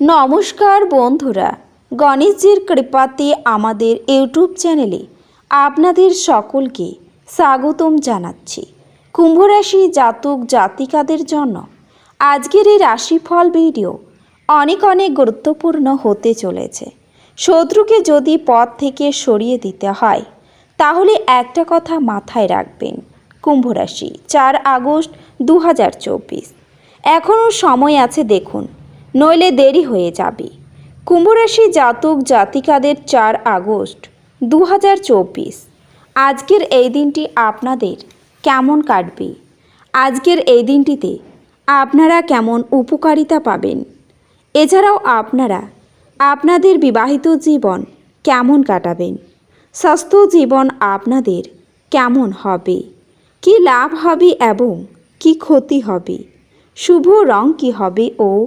নমস্কার বন্ধুরা, গণেশজির কৃপাতে আমাদের ইউটিউব চ্যানেলে আপনাদের সকলকে স্বাগতম জানাচ্ছি। কুম্ভরাশি জাতক জাতিকাদের জন্য আজকের এই রাশিফল ভিডিও অনেক অনেক গুরুত্বপূর্ণ হতে চলেছে। শত্রুকে যদি পথ থেকে সরিয়ে দিতে হয়, তাহলে একটা কথা মাথায় রাখবেন, কুম্ভরাশি চার আগস্ট দু হাজার চব্বিশ। এখনও সময় আছে দেখুন নইলে দেরি হয়ে যাবে। কুম্ভরাশি জাতক জাতিকাদের চার আগস্ট দু হাজার চব্বিশ। আজকের এই দিনটি আপনাদের কেমন কাটবে? আজকের এই দিনটিতে আপনারা কেমন উপকারিতা পাবেন? এছাড়াও আপনারা আপনাদের বিবাহিত জীবন কেমন কাটাবেন? স্বাস্থ্য জীবন আপনাদের কেমন হবে? কি লাভ হবে এবং কি ক্ষতি হবে? শুভ রং কী হবে ও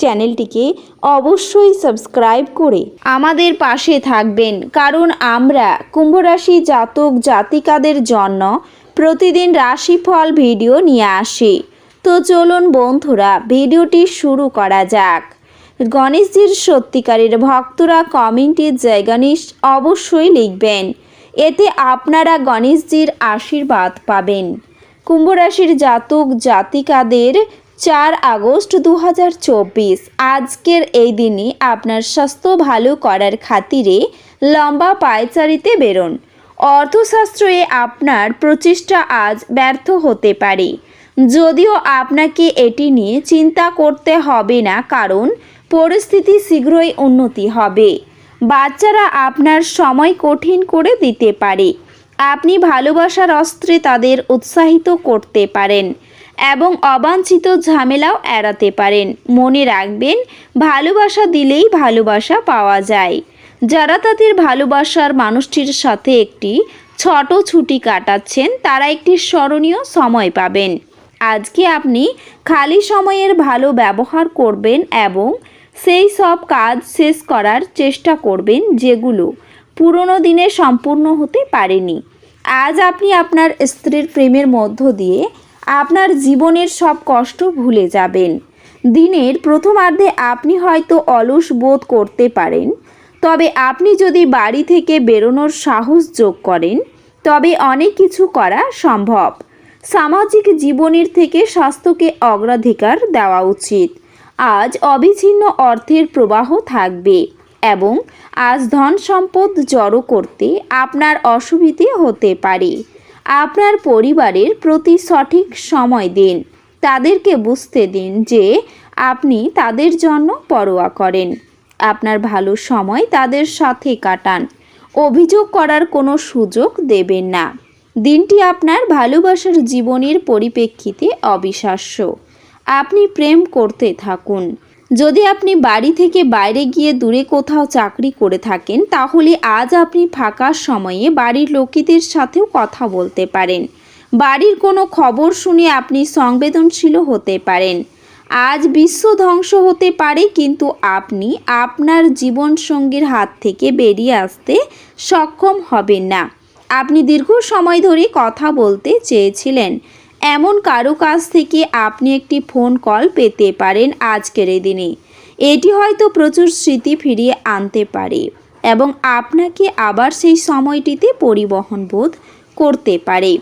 চ্যানেলটিকে অবশ্যই সাবস্ক্রাইব করে আমাদের পাশে থাকবেন। কারণ আমরা কুম্ভরাশি জাতক জাতিকাদের জন্য প্রতিদিন রাশিফল ভিডিও নিয়ে আসি। তো চলুন বন্ধুরা, ভিডিওটি শুরু করা যাক। গণেশজির সত্যিকারের ভক্তরা কমেন্টের জায়গানিস অবশ্যই লিখবেন। এতে আপনারা গণেশজির আশীর্বাদ পাবেন। কুম্ভরাশির জাতক জাতিকাদের চার আগস্ট দু হাজার চব্বিশ। আজকের এই দিনে আপনার স্বাস্থ্য ভালো করার খাতিরে লম্বা পায়চারিতে বেরোন। অর্থশাস্ত্রে আপনার প্রচেষ্টা আজ ব্যর্থ হতে পারে। যদিও আপনাকে এটি নিয়ে চিন্তা করতে হবে না, কারণ পরিস্থিতি শীঘ্রই উন্নতি হবে। বাচ্চারা আপনার সময় কঠিন করে দিতে পারে। আপনি ভালোবাসার অস্ত্রে তাদের উৎসাহিত করতে পারেন। এবং অবাঞ্ছিত ঝামেলাও এড়াতে পারেন। মনে রাখবেন, ভালোবাসা দিলেই ভালোবাসা পাওয়া যায়। যারা তাদের ভালোবাসার মানুষটির সাথে একটি ছোট ছুটি কাটাচ্ছেন, তারা একটি স্মরণীয় সময় পাবেন। আজকে আপনি খালি সময়ের ভালো ব্যবহার করবেন এবং সেই সব কাজ শেষ করার চেষ্টা করবেন যেগুলো পুরনো দিনে সম্পূর্ণ হতে পারেনি। আজ আপনি আপনার স্ত্রীর প্রেমের মধ্য দিয়ে আপনার জীবনের সব কষ্ট ভুলে যাবেন। দিনের প্রথমার্ধে আপনি হয়তো অলস বোধ করতে পারেন, তবে আপনি যদি বাড়ি থেকে বেরোনোর সাহস যোগ করেন, তবে অনেক কিছু করা সম্ভব। সামাজিক জীবনের থেকে স্বাস্থ্যকে অগ্রাধিকার দেওয়া উচিত। আজ অবিচ্ছিন্ন অর্থের প্রবাহ থাকবে এবং আজ ধন সম্পদ জড়ো করতে আপনার অসুবিধে হতে পারে। আপনার পরিবারের প্রতি সঠিক সময় দিন। তাদেরকে বুঝতে দিন যে আপনি তাদের জন্য পরোয়া করেন। আপনার ভালো সময় তাদের সাথে কাটান। অভিযোগ করার কোনো সুযোগ দেবেন না। দিনটি আপনার ভালোবাসার জীবনের পরিপ্রেক্ষিতে অবিশ্বাস্য। আপনি প্রেম করতে থাকুন। যদি আপনি বাড়ি থেকে বাইরে গিয়ে দূরে কোথাও চাকরি করে থাকেন, তাহলে আজ আপনি ফাঁকা সময়ে বাড়ির লোকেদের সাথেও কথা বলতে পারেন। বাড়ির কোনো খবর শুনে আপনি সংবেদনশীল হতে পারেন। আজ বিশ্ব ধ্বংস হতে পারে, কিন্তু আপনি আপনার জীবনসঙ্গীর হাত থেকে বেরিয়ে আসতে সক্ষম হবেন না। আপনি দীর্ঘ সময় ধরে কথা বলতে চেয়েছিলেন। এমন কারও কাছ থেকে আপনি একটি ফোন কল পেতে পারেন আজকের এই দিনে। এটি হয়তো প্রচুর স্মৃতি ফিরিয়ে আনতে পারে এবং আপনাকে আবার সেই সময়টিতে পরিবহন বোধ করতে পারে।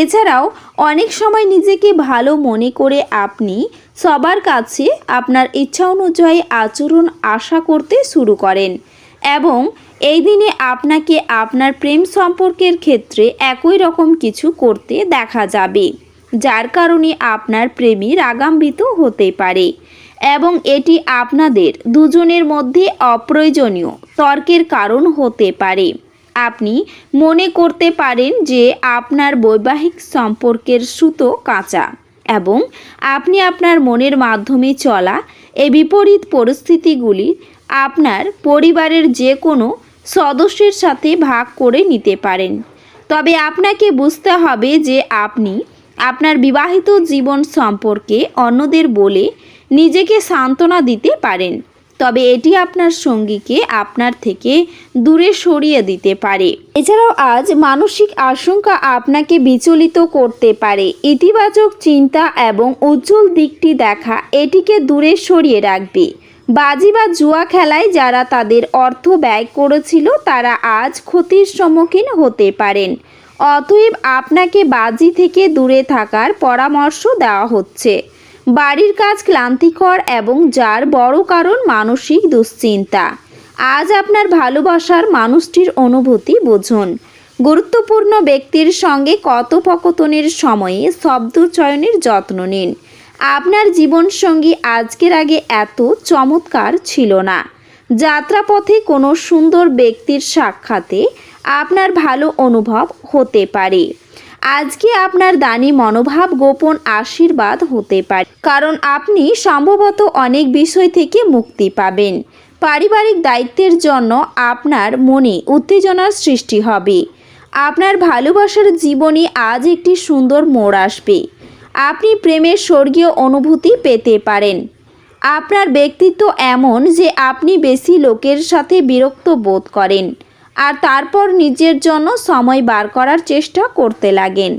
এছাড়াও, অনেক সময় নিজেকে ভালো মনে করে আপনি সবার কাছে আপনার ইচ্ছা অনুযায়ী আচরণ আশা করতে শুরু করেন এবং এই দিনে আপনাকে আপনার প্রেম সম্পর্কের ক্ষেত্রে একই রকম কিছু করতে দেখা যাবে। যার কারণে আপনার প্রেমী রাগাম্বিত হতে পারে এবং এটি আপনাদের দুজনের মধ্যে অপ্রয়োজনীয় তর্কের কারণ হতে পারে। আপনি মনে করতে পারেন যে আপনার বৈবাহিক সম্পর্কের সুতো কাঁচা এবং আপনি আপনার মনের মাধ্যমে চলা এই বিপরীত পরিস্থিতিগুলি আপনার পরিবারের যে কোনো সদস্যের সাথে ভাগ করে নিতে পারেন। তবে আপনাকে বুঝতে হবে যে আপনি আপনার বিবাহিত জীবন সম্পর্কে অন্যদের বলে নিজেকে সান্ত্বনা দিতে পারেন। তবে এটি আপনার সঙ্গীকে আপনার থেকে দূরে সরিয়ে দিতে পারে। এছাড়াও আজ মানসিক আশঙ্কা আপনাকে বিচলিত করতে পারে। ইতিবাচক চিন্তা এবং উজ্জ্বল দিকটি দেখা এটিকে দূরে সরিয়ে রাখবে। বাজি বা জুয়া খেলায় যারা তাদের অর্থ ব্যয় করেছিল তারা আজ ক্ষতির সম্মুখীন হতে পারেন। অতএব আপনাকে বাজি থেকে দূরে থাকার পরামর্শ দেওয়া হচ্ছে। বাড়ির কাজ ক্লান্তিকর এবং যার বড় কারণ মানসিক দুশ্চিন্তা। আজ আপনার ভালোবাসার মানুষটির অনুভূতি বুঝুন। গুরুত্বপূর্ণ ব্যক্তির সঙ্গে কথোপকথনের সময়ে শব্দ চয়নের যত্ন নিন। আপনার জীবনসঙ্গী আজকের আগে এত চমৎকার ছিল না। যাত্রাপথে কোনো সুন্দর ব্যক্তির সাক্ষাতে আপনার ভালো অনুভব হতে পারে। আজকে আপনার দানি মনোভাব গোপন আশীর্বাদ হতে পারে। কারণ আপনি সম্ভবত অনেক বিষয় থেকে মুক্তি পাবেন। পারিবারিক দায়িত্বের জন্য আপনার মনে উত্তেজনার সৃষ্টি হবে। আপনার ভালোবাসার জীবনে আজ একটি সুন্দর মোড় আসবে। আপনি প্রেমের স্বর্গীয় অনুভূতি পেতে পারেন। আপনার ব্যক্তিত্ব এমন যে আপনি বেশি লোকের সাথে বিরক্ত বোধ করেন আর তারপর নিজের জন্য সময় বার করার চেষ্টা করতে লাগেন।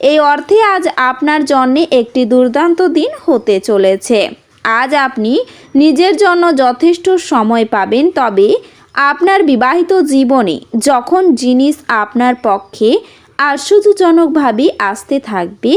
এই অর্থে আজ আপনার জন্যে একটি দুর্দান্ত দিন হতে চলেছে। আজ আপনি নিজের জন্য যথেষ্ট সময় পাবেন, তবে আপনার বিবাহিত জীবনে যখন জিনিস আপনার পক্ষে আশ্চর্যজনকভাবে আসতে থাকবে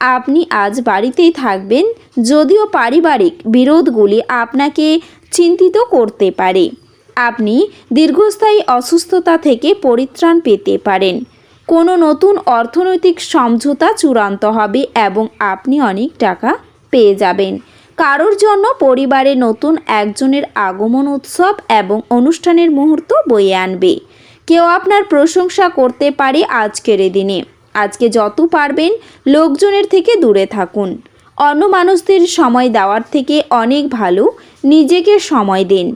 আপনি আজ বাড়িতেই থাকবেন, যদিও পারিবারিক বিরোধগুলি আপনাকে চিন্তিত করতে পারে। আপনি দীর্ঘস্থায়ী অসুস্থতা থেকে পরিত্রাণ পেতে পারেন। কোনো নতুন অর্থনৈতিক সমঝোতা চূড়ান্ত হবে এবং আপনি অনেক টাকা পেয়ে যাবেন। কারোর জন্য পরিবারে নতুন একজনের আগমন উৎসব এবং অনুষ্ঠানের মুহূর্ত বয়ে আনবে। কেউ আপনার প্রশংসা করতে পারে আজকের দিনে। আজকে যত পারবেন লোকজনের থেকে দূরে থাকুন। অন্য মানুষদের সময় দেওয়ার থেকে অনেক ভালো নিজেকে সময় দিন।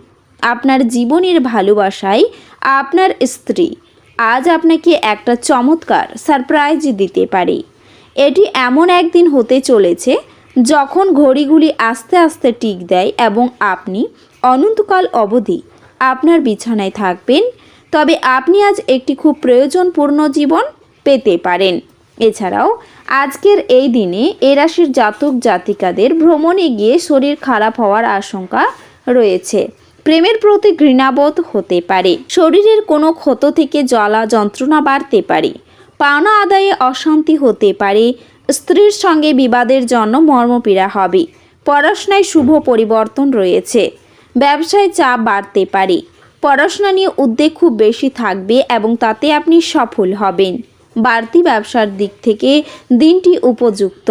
আপনার জীবনের ভালোবাসায় আপনার স্ত্রী। আজ আপনাকে একটা চমৎকার সারপ্রাইজ দিতে পারে। এটি এমন একদিন হতে চলেছে যখন ঘড়িগুলি আস্তে আস্তে টিক দেয় এবং আপনি অনন্তকাল অবধি আপনার বিছানায় থাকবেন। তবে আপনি আজ একটি খুব প্রয়োজনপূর্ণ জীবন পেতে পারেন। এছাড়াও, আজকের এই দিনে এ রাশির জাতক জাতিকাদের ভ্রমণে গিয়ে শরীর খারাপ হওয়ার আশঙ্কা রয়েছে। প্রেমের প্রতি ঘৃণাবোধ হতে পারে। শরীরের কোনো ক্ষত থেকে জ্বালা যন্ত্রণা বাড়তে পারে। পাওনা আদায়ে অশান্তি হতে পারে। স্ত্রীর সঙ্গে বিবাদের জন্য মর্মপীড়া হবে। পড়াশোনায় শুভ পরিবর্তন রয়েছে। ব্যবসায় চাপ বাড়তে পারে। পড়াশোনা নিয়ে উদ্বেগ খুব বেশি থাকবে এবং তাতে আপনি সফল হবেন। বাড়তি ব্যবসার দিক থেকে দিনটি উপযুক্ত।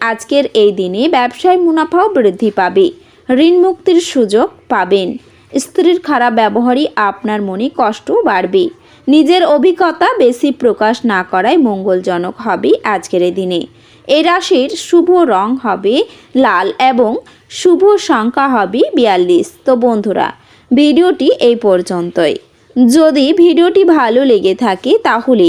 আজকের এই দিনে ব্যবসায় মুনাফাও বৃদ্ধি পাবে। ঋণ মুক্তির সুযোগ পাবেন। স্ত্রীর খারাপ ব্যবহারই আপনার মনে কষ্ট বাড়বে। নিজের অভিজ্ঞতা বেশি প্রকাশ না করাই মঙ্গলজনক হবে আজকের এই দিনে। এই রাশির শুভ রং হবে লাল এবং শুভ সংখ্যা হবে বিয়াল্লিশ। তো বন্ধুরা, ভিডিওটি এই পর্যন্তই। যদি ভিডিওটি ভালো লেগে থাকে তাহলে